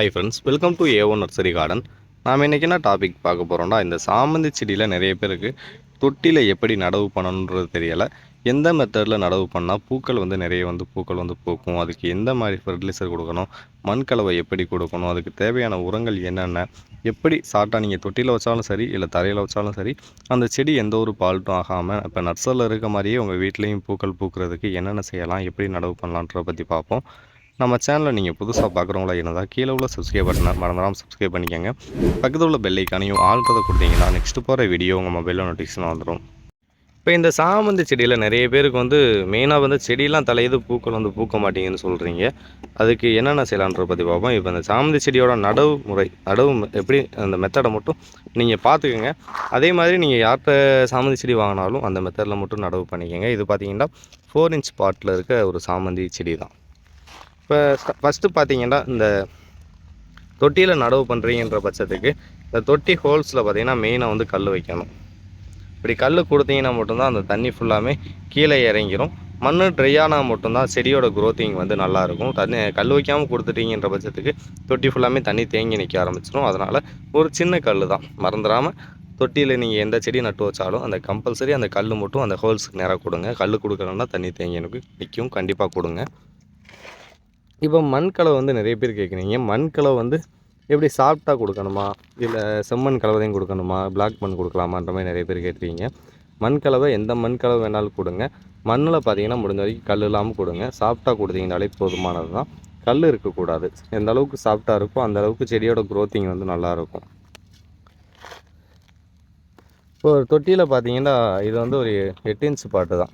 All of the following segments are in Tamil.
Hi friends welcome to A one nursery garden நாம் இன்றைக்கி என்ன டாபிக் பார்க்க போகிறோம்னா இந்த சாமந்தி செடியில் நிறைய பேருக்கு தொட்டியில் எப்படி நடவு பண்ணணுன்றது தெரியலை. எந்த மெத்தடில் நடவு பண்ணால் பூக்கள் வந்து நிறைய வந்து பூக்கள் வந்து பூக்கும்? அதுக்கு எந்த மாதிரி ஃபெர்டிலைசர் கொடுக்கணும்? மண் கலவை எப்படி கொடுக்கணும்? அதுக்கு தேவையான உரங்கள் என்னென்ன? எப்படி சாட்டாக நீங்கள் தொட்டியில் வச்சாலும் சரி இல்லை தரையில் வச்சாலும் சரி அந்த செடி எந்த ஒரு பால்ட்டும் ஆகாமல் இப்போ நர்சரியில் இருக்க மாதிரியே உங்கள் வீட்லேயும் பூக்கள் பூக்கிறதுக்கு என்னென்ன செய்யலாம்? எப்படி நடவு பண்ணலான்றத பற்றி பார்ப்போம். நம்ம சேனலை நீங்கள் புதுசாக பார்க்குறவங்களா இருந்தால் கீழே உள்ள சப்ஸ்கிரைப் பட்டனை மறந்துடாமல் சப்ஸ்கிரைப் பண்ணிக்கோங்க. பக்கத்தில் உள்ள பெல் ஐக்கானையும் ஆள்றதை கொடுத்தீங்கன்னா நெக்ஸ்ட்டு போகிற வீடியோ உங்கள் மொபைலில் நோட்டிஃபிகேஷன் வந்துடும் இப்போ இந்த சாமந்தி செடியில் நிறைய பேருக்கு வந்து மெயினாக வந்து செடியெலாம் தலையுது பூக்கள் வந்து பூக்க மாட்டேங்குன்னு சொல்கிறீங்க அதுக்கு என்னென்ன செய்யலான்ற பற்றி பார்ப்போம். இப்போ இந்த சாமந்தி செடியோட நடவு முறை நடவு எப்படி அந்த மெத்தடை மட்டும் நீங்கள் பார்த்துக்கோங்க அதே மாதிரி நீங்கள் யார்கிட்ட சாமந்தி செடி வாங்கினாலும் அந்த மெத்தடில் மட்டும் நடவு பண்ணிக்கோங்க. இது பார்த்தீங்கன்னா ஃபோர் இன்ச் பாட்டில் இருக்க ஒரு சாமந்தி செடி தான் இப்போ ஃபஸ்ட்டு பார்த்தீங்கன்னா இந்த தொட்டியில் நடவு பண்ணுறீங்கன்ற பட்சத்துக்கு இந்த தொட்டி ஹோல்ஸில் பார்த்தீங்கன்னா மெயினாக வந்து கல் வைக்கணும். இப்படி கல் கொடுத்தீங்கன்னா மட்டும்தான் அந்த தண்ணி ஃபுல்லாமே கீழே இறங்கிடும் மண் ட்ரை ஆனால் மட்டும்தான் செடியோட க்ரோத்திங் வந்து நல்லாயிருக்கும் தண்ணி கல் வைக்காமல் கொடுத்துட்டீங்கன்ற பட்சத்துக்கு தொட்டி ஃபுல்லாமே தண்ணி தேங்கி நிற்க ஆரம்பிச்சிடும் அதனால் ஒரு சின்ன கல் தான். மறந்துடாமல் தொட்டியில் நீங்கள் எந்த செடி நட்டு வச்சாலும் அந்த கம்பல்சரி அந்த கல் மட்டும் அந்த ஹோல்ஸுக்கு நேராக கொடுங்க. கல் கொடுக்கலன்னா தண்ணி தேங்கி நிற்கும் கண்டிப்பாக கொடுங்க. இப்போ மண் கலவை வந்து நிறைய பேர் கேட்குறீங்க. மண் கலவை வந்து எப்படி சாஃப்டாக கொடுக்கணுமா? இல்லை செம்மண் கலவையும் கொடுக்கணுமா? பிளாக் மண் கொடுக்கலாமான்ற மாதிரி நிறைய பேர் கேட்டிருக்கீங்க மண் கலவை எந்த மண்கலவை வேணாலும் கொடுங்க. மண்ணில் பார்த்தீங்கன்னா முடிஞ்ச வரைக்கும் கல் இல்லாமல் கொடுங்க. சாஃப்டாக கொடுத்தீங்கனாலே போதுமானது தான் கல் இருக்கக்கூடாது. எந்த அளவுக்கு சாஃப்டாக இருக்கோ அந்த அளவுக்கு செடியோட க்ரோத்திங் வந்து நல்லாயிருக்கும் இப்போ ஒரு தொட்டியில் பார்த்தீங்கன்னா இது வந்து ஒரு எட்டு இன்ச்சு பாட்டு தான்.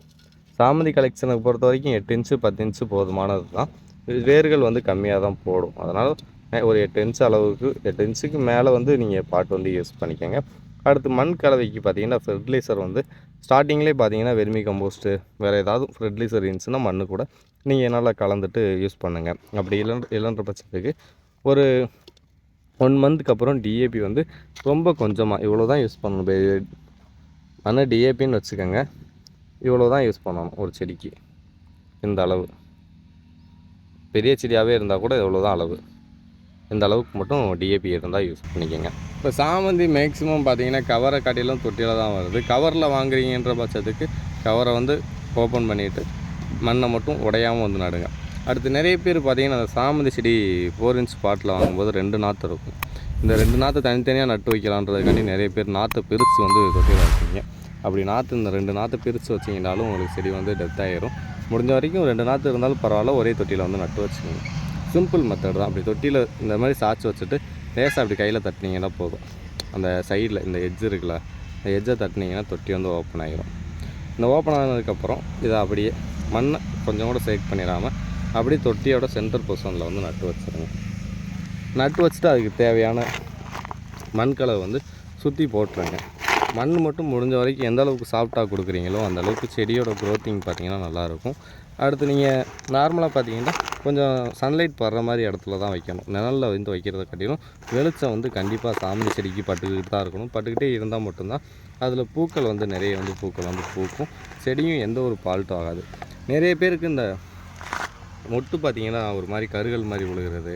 சாமதி கலெக்ஷனுக்கு பொறுத்த வரைக்கும் எட்டு இன்ச்சு பத்து இன்ச்சு போதுமானது தான் வேர்கள் வந்து கம்மியாக தான் போடும். அதனால் ஒரு எட்டு இன்ச்சு அளவுக்கு எட்டு இன்ச்சுக்கு மேலே வந்து நீங்கள் பாட்டு வந்து யூஸ் பண்ணிக்கோங்க. அடுத்து மண் கலவைக்கு பார்த்தீங்கன்னா ஃபெர்டிலைசர் வந்து ஸ்டார்டிங்லேயே பார்த்தீங்கன்னா வெர்மி கம்போஸ்ட்டு வேறு ஏதாவது ஃபெர்டிலைசர் இருந்துச்சுன்னா மண்ணு கூட நீங்கள் நல்லா கலந்துட்டு யூஸ் பண்ணுங்கள் அப்படி இல்லை இல்லைன்ற பட்சத்துக்கு ஒரு ஒன் மந்த்துக்கு அப்புறம் டிஏபி வந்து ரொம்ப கொஞ்சமாக இவ்வளோ தான் யூஸ் பண்ணணும். பே- டிஏபின்னு வச்சுக்கோங்க. இவ்வளோ தான் யூஸ் பண்ணணும் ஒரு செடிக்கு. இந்த அளவு. பெரிய செடியாகவே இருந்தால் கூட இவ்வளோ தான் அளவு. இந்த அளவுக்கு மட்டும் டிஏபி இருந்தால் யூஸ் பண்ணிக்கோங்க. இப்போ சாமந்தி மேக்ஸிமம் பார்த்தீங்கன்னா கவரை காட்டிலும் தொட்டியில் தான் வருது. கவரில் வாங்குறீங்கன்ற பட்சத்துக்கு கவரை வந்து ஓப்பன் பண்ணிவிட்டு மண்ணை மட்டும் உடையாமல் வந்து நடுங்க. அடுத்து நிறைய பேர் பார்த்தீங்கன்னா அந்த சாமந்தி செடி ஃபோர் இன்ச் பாட்டில் வாங்கும்போது ரெண்டு நாற்று இருக்கும். இந்த ரெண்டு நாற்று தனித்தனியாக நட்டு வைக்கலான்றதுக்காண்டி நிறைய பேர் நாற்றை பிரித்து வந்து தொட்டியில் வைப்பீங்க அப்படி நாற்று இந்த ரெண்டு நாற்று பிரித்து வச்சிங்கனாலும் உங்களுக்கு செடி வந்து டெத் ஆகிரும் முடிஞ்ச வரைக்கும் ரெண்டு நாற்று இருந்தாலும் பரவாயில்ல ஒரே தொட்டியில் வந்து நட்டு வச்சுக்கோங்க. சிம்பிள் மெத்தட் தான். அப்படி தொட்டியில் இந்த மாதிரி சாய்ச்சி வச்சுட்டு லேசாக அப்படி கையில் தட்டினீங்கன்னா போதும். அந்த சைடில் இந்த எட்ஜ் இருக்குல்ல இந்த எட்ஜை தட்டினீங்கன்னா தொட்டி வந்து ஓப்பன் ஆகிடும் இந்த ஓப்பன் ஆனதுக்கப்புறம் இதை அப்படியே மண்ணை கொஞ்சம் கூட சேக் பண்ணிடாமல் அப்படியே தொட்டியோட சென்டர் பொசிஷனில் வந்து நட்டு வச்சுருங்க நட்டு வச்சுட்டு அதுக்கு தேவையான மண்கலவை வந்து சுற்றி போட்டுருங்க. மண் மட்டும் முடிஞ்ச வரைக்கும் எந்த அளவுக்கு சாஃப்டாக கொடுக்குறீங்களோ அந்த அளவுக்கு செடியோட க்ரோத்திங் பார்த்தீங்கன்னா நல்லாயிருக்கும். அடுத்து நீங்கள் நார்மலாக பார்த்தீங்கன்னா கொஞ்சம் சன்லைட் படுற மாதிரி இடத்துல தான் வைக்கணும். நிழலில் வந்து வைக்கிறத காட்டிலும் வெளிச்சம் வந்து கண்டிப்பாக சாமி செடிக்கு பட்டுக்கிட்டு தான் இருக்கணும். பட்டுக்கிட்டே இருந்தால் மட்டும்தான் அதில் பூக்கள் வந்து நிறைய வந்து பூக்கள் வந்து பூக்கும். செடியும் எந்த ஒரு ஃபால்ட்டும் ஆகாது. நிறைய பேருக்கு இந்த மொட்டு பார்த்தீங்கன்னா ஒரு மாதிரி கருகள் மாதிரி விழுகிறது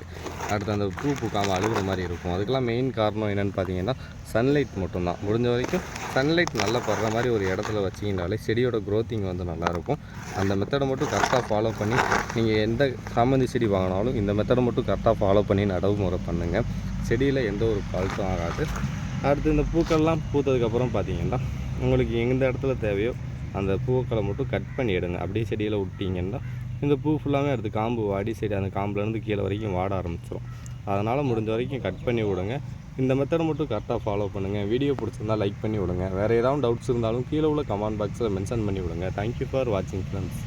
அடுத்து அந்த பூ பூக்காமல் அழுகிற மாதிரி இருக்கும். அதுக்கெல்லாம் மெயின் காரணம் என்னென்னு பார்த்தீங்கன்னா சன்லைட் மட்டும்தான். முடிஞ்ச வரைக்கும் சன்லைட் நல்லா படுற மாதிரி ஒரு இடத்துல வச்சிங்கனாலே செடியோட க்ரோத்திங் வந்து நல்லாயிருக்கும் அந்த மெத்தடை மட்டும் கரெக்டாக ஃபாலோ பண்ணி நீங்கள் எந்த சாமந்தி செடி வாங்கினாலும் இந்த மெத்தடை மட்டும் கரெக்டாக ஃபாலோ பண்ணி நடவு முறை பண்ணுங்கள் செடியில் எந்த ஒரு ஃபால்ட்டும் ஆகாது. அடுத்து இந்த பூக்கள்லாம் பூத்ததுக்கப்புறம் பார்த்தீங்கன்னா உங்களுக்கு எந்த இடத்துல தேவையோ அந்த பூக்களை மட்டும் கட் பண்ணி எடுங்க. அப்படியே செடியில் விட்டிங்கன்னா இந்த பூ ஃபுல்லாமே அடுத்து காம்பு வாடி சரி அந்த காம்புலேருந்து கீழே வரைக்கும் வாட ஆரம்பிச்சிடும் அதனால் முடிஞ்ச வரைக்கும் கட் பண்ணி விடுங்க. இந்த மெத்தடை மட்டும் கரெக்டாக ஃபாலோ பண்ணுங்கள் வீடியோ பிடிச்சிருந்தா லைக் பண்ணி விடுங்க. வேறு ஏதாவது டவுட்ஸ் இருந்தாலும் கீழே உள்ள கமெண்ட் பாக்ஸில் மென்ஷன் பண்ணி விடுங்க. தேங்க்யூ ஃபார் வாட்சிங் ஃப்ரெண்ட்ஸ்